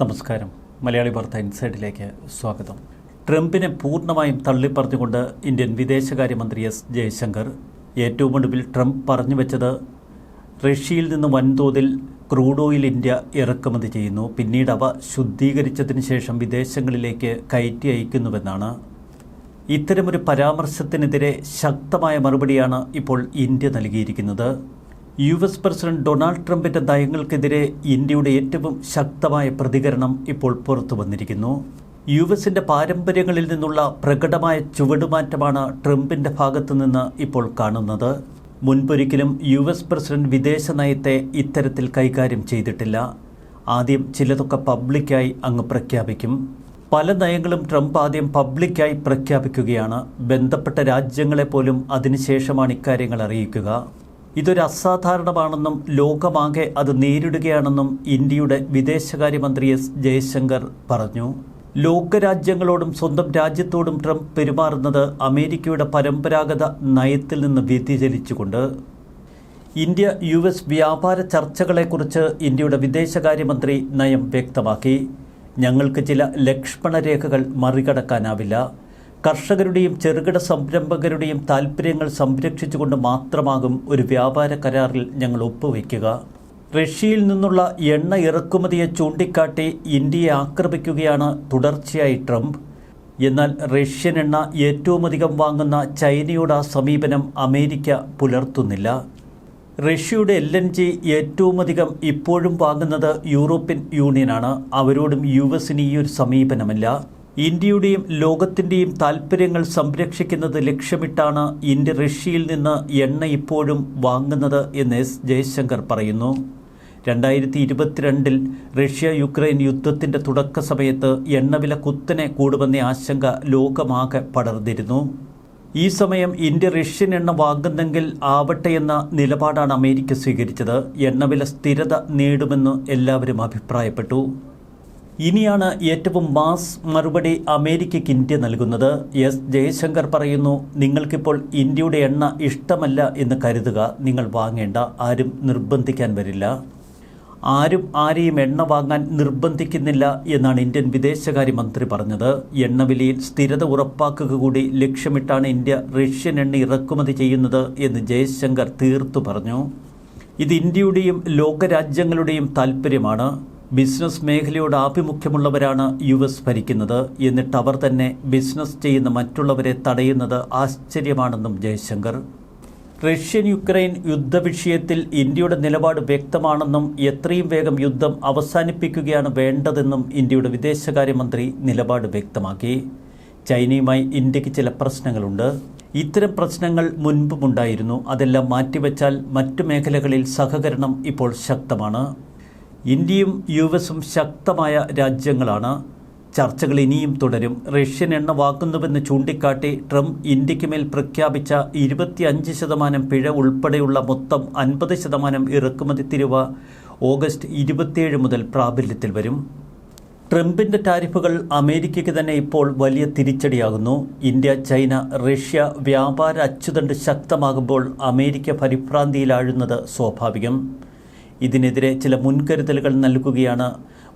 നമസ്കാരം. മലയാളി വാർത്ത ഇൻസൈഡിലേക്ക് സ്വാഗതം. ട്രംപിനെ പൂർണമായും തള്ളിപ്പറഞ്ഞുകൊണ്ട് ഇന്ത്യൻ വിദേശകാര്യമന്ത്രി എസ് ജയശങ്കർ ഏറ്റവും ഒടുവിൽ ട്രംപ് പറഞ്ഞു വെച്ചത് റഷ്യയിൽ നിന്ന് വൻതോതിൽ ക്രൂഡ് ഓയിൽ ഇന്ത്യ ഇറക്കുമതി ചെയ്യുന്നു. പിന്നീട് അവ ശുദ്ധീകരിച്ചതിന് ശേഷം വിദേശങ്ങളിലേക്ക് കയറ്റി അയക്കുന്നുവെന്നാണ്. ഇത്തരമൊരു പരാമർശത്തിനെതിരെ ശക്തമായ മറുപടിയാണ് ഇപ്പോൾ ഇന്ത്യ നൽകിയിരിക്കുന്നത്. യു എസ് പ്രസിഡന്റ് ഡൊണാൾഡ് ട്രംപിന്റെ നയങ്ങൾക്കെതിരെ ഇന്ത്യയുടെ ഏറ്റവും ശക്തമായ പ്രതികരണം ഇപ്പോൾ പുറത്തു വന്നിരിക്കുന്നു. യു എസിന്റെ പാരമ്പര്യങ്ങളിൽ നിന്നുള്ള പ്രകടമായ ചുവടുമാറ്റമാണ് ട്രംപിന്റെ ഭാഗത്തു നിന്ന് ഇപ്പോൾ കാണുന്നത്. മുൻപൊരിക്കലും യു എസ് പ്രസിഡന്റ് വിദേശ നയത്തെ ഇത്തരത്തിൽ കൈകാര്യം ചെയ്തിട്ടില്ല. ആദ്യം ചിലതൊക്കെ പബ്ലിക്കായി അങ്ങ് പ്രഖ്യാപിക്കും. പല നയങ്ങളും ട്രംപ് ആദ്യം പബ്ലിക്കായി പ്രഖ്യാപിക്കുകയാണ്. ബന്ധപ്പെട്ട രാജ്യങ്ങളെ പോലും അതിനുശേഷമാണ് ഇക്കാര്യങ്ങൾ അറിയിക്കുക. ഇതൊരു അസാധാരണമാണെന്നും ലോകമാകെ അത് നേരിടുകയാണെന്നും ഇന്ത്യയുടെ വിദേശകാര്യമന്ത്രി എസ് ജയശങ്കർ പറഞ്ഞു. ലോകരാജ്യങ്ങളോടും സ്വന്തം രാജ്യത്തോടും ട്രംപ് പെരുമാറുന്നത് അമേരിക്കയുടെ പരമ്പരാഗത നയത്തിൽ നിന്ന് വ്യതിചലിച്ചുകൊണ്ട്. ഇന്ത്യ യു എസ് വ്യാപാര ചർച്ചകളെക്കുറിച്ച് ഇന്ത്യയുടെ വിദേശകാര്യമന്ത്രി നയം വ്യക്തമാക്കി. ഞങ്ങൾക്ക് ചില ലക്ഷ്മണരേഖകൾ മറികടക്കാനാവില്ല. കർഷകരുടെയും ചെറുകിട സംരംഭകരുടെയും താൽപ്പര്യങ്ങൾ സംരക്ഷിച്ചുകൊണ്ട് മാത്രമാകും ഒരു വ്യാപാര കരാറിൽ ഞങ്ങൾ ഒപ്പുവയ്ക്കുക. റഷ്യയിൽ നിന്നുള്ള എണ്ണ ഇറക്കുമതിയെ ചൂണ്ടിക്കാട്ടി ഇന്ത്യയെ ആക്രമിക്കുകയാണ് തുടർച്ചയായി ട്രംപ്. എന്നാൽ റഷ്യൻ എണ്ണ ഏറ്റവും അധികം വാങ്ങുന്ന ചൈനയുടെ ആ സമീപനം അമേരിക്ക പുലർത്തുന്നില്ല. റഷ്യയുടെ എൽ എൻ ജി ഏറ്റവും അധികം ഇപ്പോഴും വാങ്ങുന്നത് യൂറോപ്യൻ യൂണിയനാണ്. അവരോടും യു എസിന് ഈ ഒരു സമീപനമല്ല. ഇന്ത്യയുടെയും ലോകത്തിന്റെയും താൽപ്പര്യങ്ങൾ സംരക്ഷിക്കുന്നത് ലക്ഷ്യമിട്ടാണ് ഇന്ത്യ റഷ്യയിൽ നിന്ന് എണ്ണ ഇപ്പോഴും വാങ്ങുന്നത് എന്ന് എസ് ജയശങ്കർ പറയുന്നു. രണ്ടായിരത്തി ഇരുപത്തിരണ്ടിൽ റഷ്യ യുക്രൈൻ യുദ്ധത്തിന്റെ തുടക്ക സമയത്ത് എണ്ണവില കുത്തനെ കൂടുമെന്ന ആശങ്ക ലോകമാകെ പടർന്നിരുന്നു. ഈ സമയം ഇന്ത്യ റഷ്യൻ എണ്ണ വാങ്ങുന്നെങ്കിൽ ആവട്ടെ എന്ന നിലപാടാണ് അമേരിക്ക സ്വീകരിച്ചത്. എണ്ണവില സ്ഥിരത നേടുമെന്ന് എല്ലാവരും അഭിപ്രായപ്പെട്ടു. ഇനിയാണ് ഏറ്റവും മാസ് മറുപടി അമേരിക്കയ്ക്ക് ഇന്ത്യ നൽകുന്നത്. എസ് ജയശങ്കർ പറയുന്നു നിങ്ങൾക്കിപ്പോൾ ഇന്ത്യയുടെ എണ്ണ ഇഷ്ടമല്ല എന്ന് കരുതുക. നിങ്ങൾ വാങ്ങേണ്ട. ആരും നിർബന്ധിക്കാൻ വരില്ല. ആരും ആരെയും എണ്ണ വാങ്ങാൻ നിർബന്ധിക്കുന്നില്ല എന്നാണ് ഇന്ത്യൻ വിദേശകാര്യമന്ത്രി പറഞ്ഞത്. എണ്ണവിലയിൽ സ്ഥിരത ഉറപ്പാക്കുക കൂടി ലക്ഷ്യമിട്ടാണ് ഇന്ത്യ റഷ്യൻ എണ്ണ ഇറക്കുമതി ചെയ്യുന്നത് എന്ന് ജയശങ്കർ തീർത്തു പറഞ്ഞു. ഇത് ഇന്ത്യയുടെയും ലോകരാജ്യങ്ങളുടെയും താൽപ്പര്യമാണ്. ബിസിനസ് മേഖലയോട് ആഭിമുഖ്യമുള്ളവരാണ് യു എസ് ഭരിക്കുന്നത്. എന്നിട്ട് അവർ തന്നെ ബിസിനസ് ചെയ്യുന്ന മറ്റുള്ളവരെ തടയുന്നത് ആശ്ചര്യമാണെന്നും ജയശങ്കർ. റഷ്യൻ യുക്രൈൻ യുദ്ധവിഷയത്തിൽ ഇന്ത്യയുടെ നിലപാട് വ്യക്തമാണെന്നും എത്രയും വേഗം യുദ്ധം അവസാനിപ്പിക്കുകയാണ് വേണ്ടതെന്നും ഇന്ത്യയുടെ വിദേശകാര്യമന്ത്രി നിലപാട് വ്യക്തമാക്കി. ചൈനയുമായി ഇന്ത്യയ്ക്ക് ചില പ്രശ്നങ്ങളുണ്ട്. ഇത്തരം പ്രശ്നങ്ങൾ മുൻപുമുണ്ടായിരുന്നു. അതെല്ലാം മാറ്റിവെച്ചാൽ മറ്റു മേഖലകളിൽ സഹകരണം ഇപ്പോൾ ശക്തമാണ്. ഇന്ത്യയും യു എസും ശക്തമായ രാജ്യങ്ങളാണ്. ചർച്ചകൾ ഇനിയും തുടരും. റഷ്യൻ എണ്ണ വാക്കുന്നുവെന്ന് ചൂണ്ടിക്കാട്ടി ട്രംപ് ഇന്ത്യയ്ക്ക് മേൽ പ്രഖ്യാപിച്ച ഇരുപത്തിയഞ്ച് ശതമാനം പിഴ ഉൾപ്പെടെയുള്ള മൊത്തം അൻപത് ശതമാനം ഇറക്കുമതി തിരുവ ഓഗസ്റ്റ് ഇരുപത്തിയേഴ് മുതൽ പ്രാബല്യത്തിൽ വരും. ട്രംപിന്റെ ടാരിഫുകൾ അമേരിക്കയ്ക്ക് തന്നെ ഇപ്പോൾ വലിയ തിരിച്ചടിയാകുന്നു. ഇന്ത്യ ചൈന റഷ്യ വ്യാപാര അച്ചുതണ്ട് ശക്തമാകുമ്പോൾ അമേരിക്ക പരിഭ്രാന്തിയിലാഴുന്നത് സ്വാഭാവികം. ഇതിനെതിരെ ചില മുൻകരുതലുകൾ നൽകുകയാണ്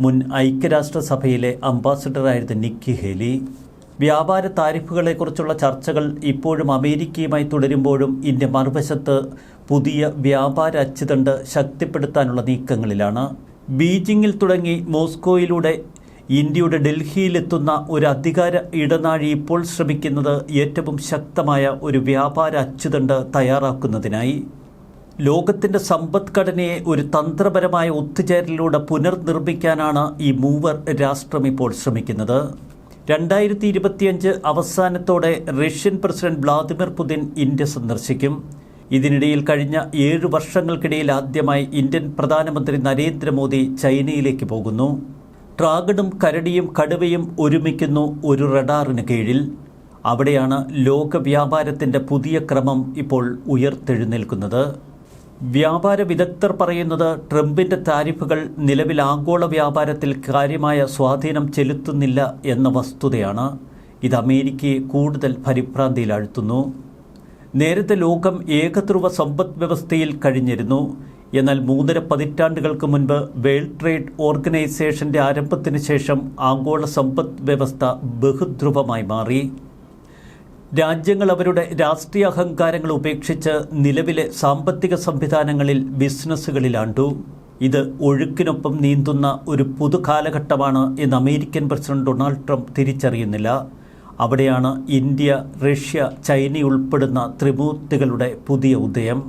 മുൻ ഐക്യരാഷ്ട്രസഭയിലെ അംബാസിഡറായിരുന്ന നിക്കി ഹേലി. വ്യാപാര താരിഫുകളെക്കുറിച്ചുള്ള ചർച്ചകൾ ഇപ്പോഴും അമേരിക്കയുമായി തുടരുമ്പോഴും ഇന്ത്യ മറുവശത്ത് പുതിയ വ്യാപാര അച്ചുതണ്ട് ശക്തിപ്പെടുത്താനുള്ള നീക്കങ്ങളിലാണ്. ബീജിംഗിൽ തുടങ്ങി മോസ്കോയിലൂടെ ഇന്ത്യയുടെ ഡൽഹിയിലെത്തുന്ന ഒരു അധികാര ഇടനാഴി ഇപ്പോൾ ശ്രമിക്കുന്നത് ഏറ്റവും ശക്തമായ ഒരു വ്യാപാര അച്ചുതണ്ട് തയ്യാറാക്കുന്നതിനായി. ലോകത്തിന്റെ സമ്പദ്ഘടനയെ ഒരു തന്ത്രപരമായ ഒത്തുചേരലിലൂടെ പുനർനിർമ്മിക്കാനാണ് ഈ മൂവർ രാഷ്ട്രം ഇപ്പോൾ ശ്രമിക്കുന്നത്. രണ്ടായിരത്തി ഇരുപത്തിയഞ്ച് അവസാനത്തോടെ Russian president Vladimir Putin India സന്ദർശിക്കും. ഇതിനിടയിൽ കഴിഞ്ഞ ഏഴ് വർഷങ്ങൾക്കിടയിൽ ആദ്യമായി ഇന്ത്യൻ പ്രധാനമന്ത്രി നരേന്ദ്രമോദി ചൈനയിലേക്ക് പോകുന്നു. ഡ്രാഗണും കരടിയും കടുവയും ഒരുമിക്കുന്നു ഒരു റഡാറിന് കീഴിൽ. അവിടെയാണ് ലോക വ്യാപാരത്തിന്റെ പുതിയ ക്രമം ഇപ്പോൾ ഉയർത്തെഴുന്നേൽക്കുന്നത്. വ്യാപാര വിദഗ്ധർ പറയുന്നത് ട്രംപിന്റെ താരിഫുകൾ നിലവിൽ ആഗോള വ്യാപാരത്തിൽ കാര്യമായ സ്വാധീനം ചെലുത്തുന്നില്ല എന്ന വസ്തുതയാണ് ഇത് അമേരിക്കയെ കൂടുതൽ പരിഭ്രാന്തിയിലാഴ്ത്തുന്നു നേരത്തെ ലോകം ഏകധ്രുവ സമ്പദ് വ്യവസ്ഥയിൽ കഴിഞ്ഞിരുന്നു. എന്നാൽ മൂന്നര പതിറ്റാണ്ടുകൾക്ക് മുൻപ് വേൾഡ് ട്രേഡ് ഓർഗനൈസേഷന്റെ ആരംഭത്തിന് ശേഷം ആഗോള സമ്പദ് വ്യവസ്ഥ ബഹുധ്രുവമായി മാറി. രാജ്യങ്ങൾ അവരുടെ രാഷ്ട്രീയ അഹങ്കാരങ്ങൾ ഉപേക്ഷിച്ച് നിലവിലെ സാമ്പത്തിക സംവിധാനങ്ങളിൽ ബിസിനസ്സുകളിലാണ്ടു ഇത് ഒഴുക്കിനൊപ്പം നീന്തുന്ന ഒരു പുതു കാലഘട്ടമാണ് എന്ന് അമേരിക്കൻ പ്രസിഡന്റ് ഡൊണാൾഡ് ട്രംപ് തിരിച്ചറിയുന്നില്ല. അവിടെയാണ് ഇന്ത്യ റഷ്യ ചൈന ഉൾപ്പെടുന്ന ത്രിമൂർത്തികളുടെ പുതിയ ഉദയം.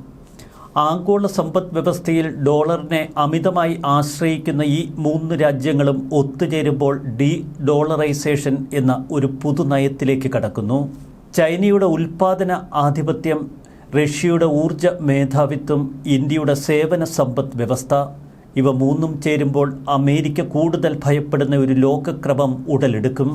ആഗോള സമ്പദ് വ്യവസ്ഥയിൽ ഡോളറിനെ അമിതമായി ആശ്രയിക്കുന്ന ഈ മൂന്ന് രാജ്യങ്ങളും ഒത്തുചേരുമ്പോൾ ഡി ഡോളറൈസേഷൻ എന്ന ഒരു പുതുനയത്തിലേക്ക് കടക്കുന്നു. ചൈനയുടെ ഉൽപാദന ആധിപത്യം റഷ്യയുടെ ഊർജ മേധാവിത്വം ഇന്ത്യയുടെ സേവന സമ്പദ് വ്യവസ്ഥ ഇവ മൂന്നും ചേരുമ്പോൾ അമേരിക്ക കൂടുതൽ ഭയപ്പെടുന്ന ഒരു ലോകക്രമം ഉടലെടുക്കും.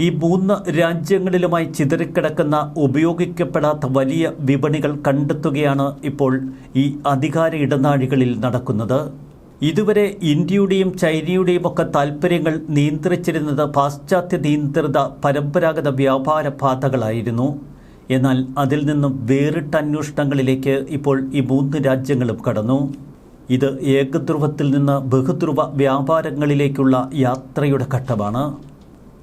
ഈ മൂന്ന് രാജ്യങ്ങളിലുമായി ചിതറിക്കിടക്കുന്ന ഉപയോഗിക്കപ്പെടാത്ത വലിയ വിപണികൾ കണ്ടെത്തുകയാണ് ഇപ്പോൾ ഈ അധികാര ഇടനാഴികളിൽ നടക്കുന്നത്. ഇതുവരെ ഇന്ത്യയുടെയും ചൈനയുടെയും ഒക്കെ താൽപ്പര്യങ്ങൾ നിയന്ത്രിച്ചിരുന്നത് പാശ്ചാത്യ നിയന്ത്രിത പരമ്പരാഗത വ്യാപാര പാതകളായിരുന്നു. എന്നാൽ അതിൽ നിന്നും വേറിട്ട അന്വേഷണങ്ങളിലേക്ക് ഇപ്പോൾ ഈ മൂന്ന് രാജ്യങ്ങളും കടന്നു. ഇത് ഏകധ്രുവത്തിൽ നിന്ന് ബഹുധ്രുവ വ്യാപാരങ്ങളിലേക്കുള്ള യാത്രയുടെ ഘട്ടമാണ്.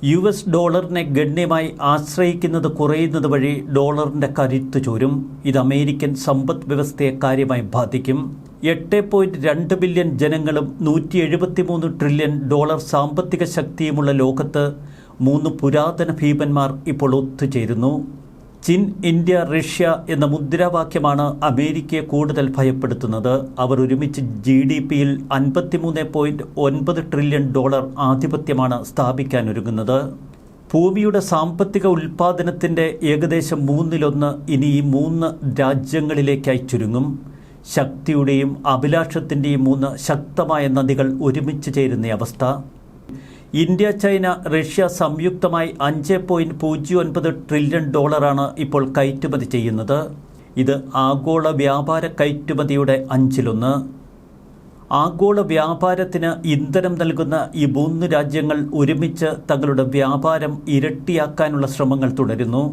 യു എസ് ഡോളറിനെ ഗണ്യമായി ആശ്രയിക്കുന്നത് കുറയുന്നത് വഴി ഡോളറിന്റെ കരുത്ത് ചോരും. ഇത് അമേരിക്കൻ സമ്പദ് വ്യവസ്ഥയെ കാര്യമായി ബാധിക്കും. എട്ട് പോയിന്റ് രണ്ട് ബില്യൺ ജനങ്ങളും നൂറ്റി എഴുപത്തിമൂന്ന് ട്രില്യൺ ഡോളർ സാമ്പത്തിക ശക്തിയുമുള്ള ലോകത്ത് മൂന്ന് പുരാതന ഭീമന്മാർ ഇപ്പോൾ ഒത്തുചേരുന്നു. ചിൻ ഇന്ത്യ റഷ്യ എന്ന മുദ്രാവാക്യമാണ് അമേരിക്കയെ കൂടുതൽ ഭയപ്പെടുത്തുന്നത്. അവർ ഒരുമിച്ച് ജി ഡി പിയിൽ അൻപത്തിമൂന്ന് പോയിന്റ് ഒൻപത് ട്രില്യൺ ഡോളർ ആധിപത്യമാണ് സ്ഥാപിക്കാനൊരുങ്ങുന്നത്. ഭൂമിയുടെ സാമ്പത്തിക ഉൽപ്പാദനത്തിന്റെ ഏകദേശം മൂന്നിലൊന്ന് ഇനി ഈ മൂന്ന് രാജ്യങ്ങളിലേക്കായി ചുരുങ്ങും. ശക്തിയുടെയും അഭിലാഷത്തിന്റെയും മൂന്ന് ശക്തമായ നദികൾ ഒരുമിച്ച് ചേരുന്ന അവസ്ഥ. ഇന്ത്യ ചൈന റഷ്യ സംയുക്തമായി അഞ്ച് പോയിന്റ് പൂജ്യം ഒൻപത് ട്രില്യൺ ഡോളറാണ് ഇപ്പോൾ കയറ്റുമതി ചെയ്യുന്നത്. ഇത് ആഗോള വ്യാപാര കയറ്റുമതിയുടെ അഞ്ചിലൊന്ന്. ആഗോള വ്യാപാരത്തിന് ഇന്ധനം നൽകുന്ന ഈ മൂന്ന് രാജ്യങ്ങൾ ഒരുമിച്ച് തങ്ങളുടെ വ്യാപാരം ഇരട്ടിയാക്കാനുള്ള ശ്രമങ്ങൾ തുടരുന്നു.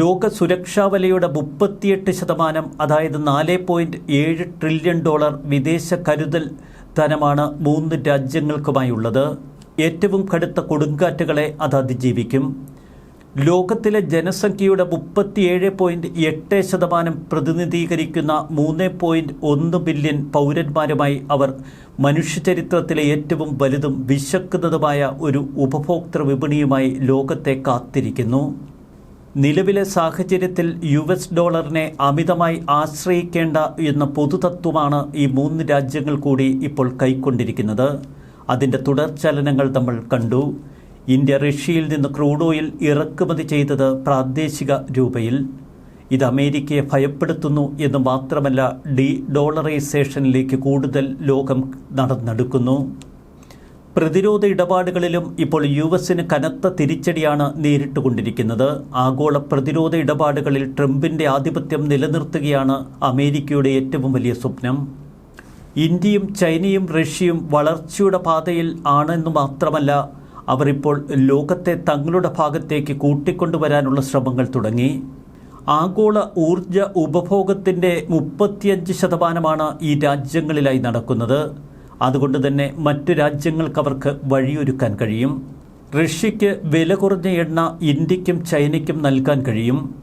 ലോക സുരക്ഷാ വലയുടെ മുപ്പത്തിയെട്ട് ശതമാനം അതായത് നാല് പോയിന്റ് ഏഴ് ട്രില്യൺ ഡോളർ വിദേശ കരുതൽ ധനമാണ് മൂന്ന് രാജ്യങ്ങൾക്കുമായുള്ളത്. ഏറ്റവും കടുത്ത കൊടുങ്കാറ്റുകളെ അത് അതിജീവിക്കും. ലോകത്തിലെ ജനസംഖ്യയുടെ മുപ്പത്തിയേഴ് പോയിന്റ് എട്ട് ശതമാനം പ്രതിനിധീകരിക്കുന്ന മൂന്ന് പോയിന്റ് ഒന്ന് ബില്യൺ പൗരന്മാരുമായി അവർ മനുഷ്യചരിത്രത്തിലെ ഏറ്റവും വലുതും വിശക്കുന്നതുമായ ഒരു ഉപഭോക്തൃ വിപണിയുമായി ലോകത്തെ കാത്തിരിക്കുന്നു. നിലവിലെ സാഹചര്യത്തിൽ യു എസ് ഡോളറിനെ അമിതമായി ആശ്രയിക്കേണ്ട എന്ന പൊതുതത്വമാണ് ഈ മൂന്ന് രാജ്യങ്ങൾ കൂടി ഇപ്പോൾ കൈക്കൊണ്ടിരിക്കുന്നത്. അതിന്റെ തുടർചലനങ്ങൾ നമ്മൾ കണ്ടു. ഇന്ത്യ റഷ്യയിൽ നിന്ന് ക്രൂഡ് ഓയിൽ ഇറക്കുമതി ചെയ്തത് പ്രാദേശിക രൂപയിൽ. ഇത് അമേരിക്കയെ ഭയപ്പെടുത്തുന്നു എന്ന് മാത്രമല്ല ഡി ഡോളറൈസേഷനിലേക്ക് കൂടുതൽ ലോകം നടന്നെടുക്കുന്നു. പ്രതിരോധ ഇടപാടുകളിലും ഇപ്പോൾ യു എസിന് കനത്ത തിരിച്ചടിയാണ് നേരിട്ടുകൊണ്ടിരിക്കുന്നത്. ആഗോള പ്രതിരോധ ഇടപാടുകളിൽ ട്രംപിന്റെ ആധിപത്യം നിലനിർത്തുകയാണ് അമേരിക്കയുടെ ഏറ്റവും വലിയ സ്വപ്നം. ഇന്ത്യയും ചൈനയും റഷ്യയും വളർച്ചയുടെ പാതയിൽ ആണെന്ന് മാത്രമല്ല അവർ ഇപ്പോൾ ലോകത്തെ തങ്ങളുടെ ഭാഗത്തേക്ക് കൂട്ടിക്കൊണ്ടുവരാനുള്ള ശ്രമങ്ങൾ തുടങ്ങി. ആഗോള ഊർജ ഉപഭോഗത്തിന്റെ മുപ്പത്തിയഞ്ച് ശതമാനമാണ് ഈ രാജ്യങ്ങളിലായി നടക്കുന്നത്. അതുകൊണ്ട് തന്നെ മറ്റു രാജ്യങ്ങൾക്ക് അവർക്ക് വഴിയൊരുക്കാൻ കഴിയും. റഷ്യയ്ക്ക് വില കുറഞ്ഞ എണ്ണ ഇന്ത്യക്കും ചൈനയ്ക്കും നൽകാൻ കഴിയും.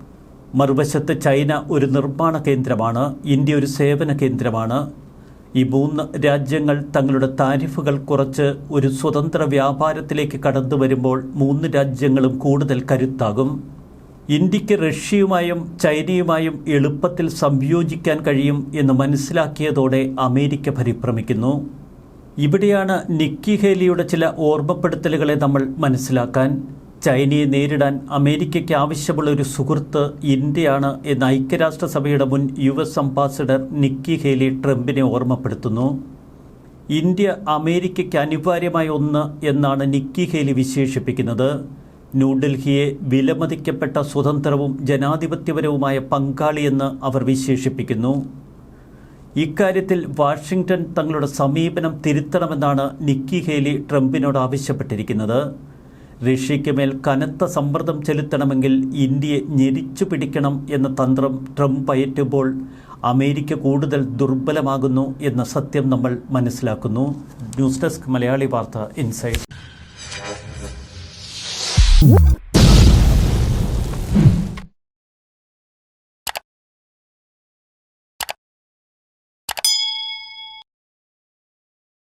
മറുവശത്ത് ചൈന ഒരു നിർമ്മാണ കേന്ദ്രമാണ് ഇന്ത്യ ഒരു സേവന കേന്ദ്രമാണ്. ഈ മൂന്ന് രാജ്യങ്ങൾ തങ്ങളുടെ താരിഫുകൾ കുറച്ച് ഒരു സ്വതന്ത്ര വ്യാപാരത്തിലേക്ക് കടന്നു വരുമ്പോൾ മൂന്ന് രാജ്യങ്ങളും കൂടുതൽ കരുത്താകും. ഇന്ത്യയ്ക്ക് റഷ്യയുമായും ചൈനയുമായും എളുപ്പത്തിൽ സംയോജിക്കാൻ കഴിയും എന്ന് മനസ്സിലാക്കിയതോടെ അമേരിക്ക പരിഭ്രമിക്കുന്നു. ഇവിടെയാണ് നിക്കി ഹേലിയുടെ ചില ഓർമ്മപ്പെടുത്തലുകളെ നമ്മൾ മനസ്സിലാക്കാൻ. ചൈനയെ നേരിടാൻ അമേരിക്കയ്ക്ക് ആവശ്യമുള്ള ഒരു സുഹൃത്ത് ഇന്ത്യയാണ് എന്ന് ഐക്യരാഷ്ട്രസഭയുടെ മുൻ U S ambassador Nikki Haley ട്രംപിനെ ഓർമ്മപ്പെടുത്തുന്നു. ഇന്ത്യ അമേരിക്കയ്ക്ക് അനിവാര്യമായ ഒന്ന് എന്നാണ് നിക്കി ഹേലി വിശേഷിപ്പിക്കുന്നത്. ന്യൂഡൽഹിയെ വിലമതിക്കപ്പെട്ട സ്വതന്ത്രവും ജനാധിപത്യപരവുമായ പങ്കാളിയെന്ന് അവർ വിശേഷിപ്പിക്കുന്നു. ഇക്കാര്യത്തിൽ വാഷിംഗ്ടൺ തങ്ങളുടെ സമീപനം തിരുത്തണമെന്നാണ് നിക്കി ഹേലി ട്രംപിനോട് ആവശ്യപ്പെട്ടിരിക്കുന്നത്. റഷ്യയ്ക്ക് മേൽ കനത്ത സമ്മർദ്ദം ചെലുത്തണമെങ്കിൽ ഇന്ത്യയെ ഞെരിച്ചു പിടിക്കണം എന്ന തന്ത്രം ട്രംപ് പയറ്റുമ്പോൾ അമേരിക്ക കൂടുതൽ ദുർബലമാകുന്നു എന്ന സത്യം നമ്മൾ മനസ്സിലാക്കുന്നു. ന്യൂസ് ഡെസ്ക് മലയാളി വാർത്ത ഇൻസൈഡ്